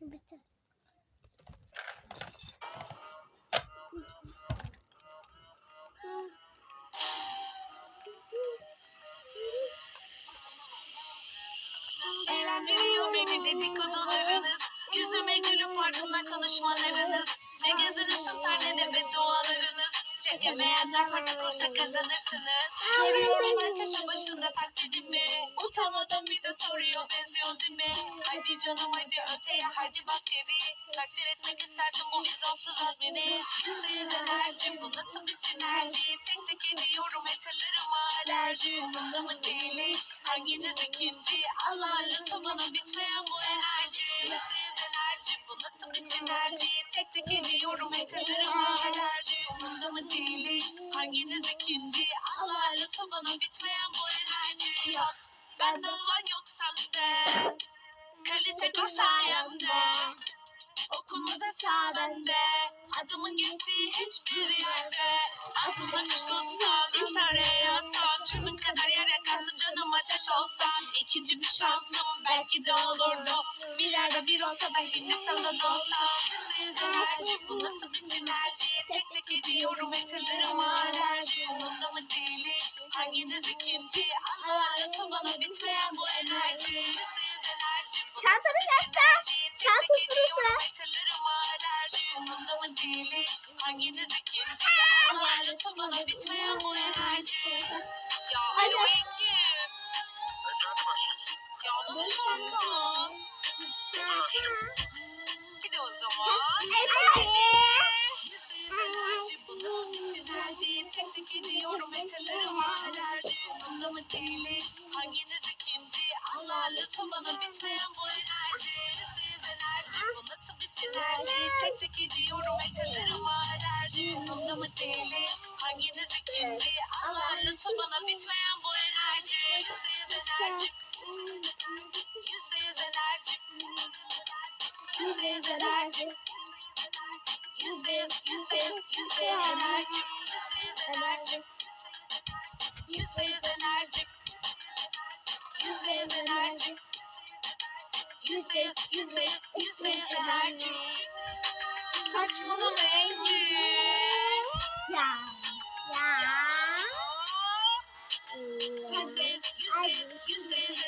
Bitti. Eğlendiriyor beni dedikodularınız. Yüzüme gülüp ardından konuşmalarınız. Ne gözünüzün tar ne de beddualarınız. Çekemeyenler parti kursa kazanırsınız. Görüyorum köşe başında taklidimi. Utanmadan bir de soruyor benziyor zimi Hadi canım hadi öteye hadi bas geri Takdir etmek isterdim bu vizyonsuz azmini. Yüzde yüz enerji bu nasıl bir sinerji? Tek tek ediyorum eterlerim alerji. Umurumda mı değil hiç hanginiz ikinci? Allah lütfen bana bitmeyen bu enerji. Yüzde yüz enerji bu nasıl bir sinerji? Tek tek ediyorum eterlerim alerji. Umurumda mı değil hiç hanginiz ikinci? Allah lütfen bana bitmeyen bu enerji. Yok bende olan yok hesabende Adımın geçtiği hiçbir yerde. Aslında kuş tutsan İsare yazsan Çömün kadar yer yakarsın canım ateş olsan. İkinci bir şansım belki de olurdu. Milyarda bir olsa da Hindistan'da da olsam Yüzde yüz enerji bu nasıl bir sinerji? Tek tek ediyorum etirlerim alerji. Umurumda mı değil hanginiz ikinci? Allah lütfen bana bitmeyen bu enerji. Yüzde yüz enerji bu nasıl bir hanginiz ikinci lütfen bana bitmeyen bu enerji Ya Alo. Ya ne? Bir de o zaman Tek tek ediyorum alerji mı değil hanginiz ikinci Allah lütfen bana bitmeyen bu enerji Yüzde yüz enerji Yüzde yüz enerji Yüzde yüz, yüzde yüz, yüzde yüz enerji Yüzde yüz enerji Yüzde yüz enerji Yüzde yüz enerji Yüzde yüz, yüzde yüz, yüzde yüz enerji Saçmalama Engin You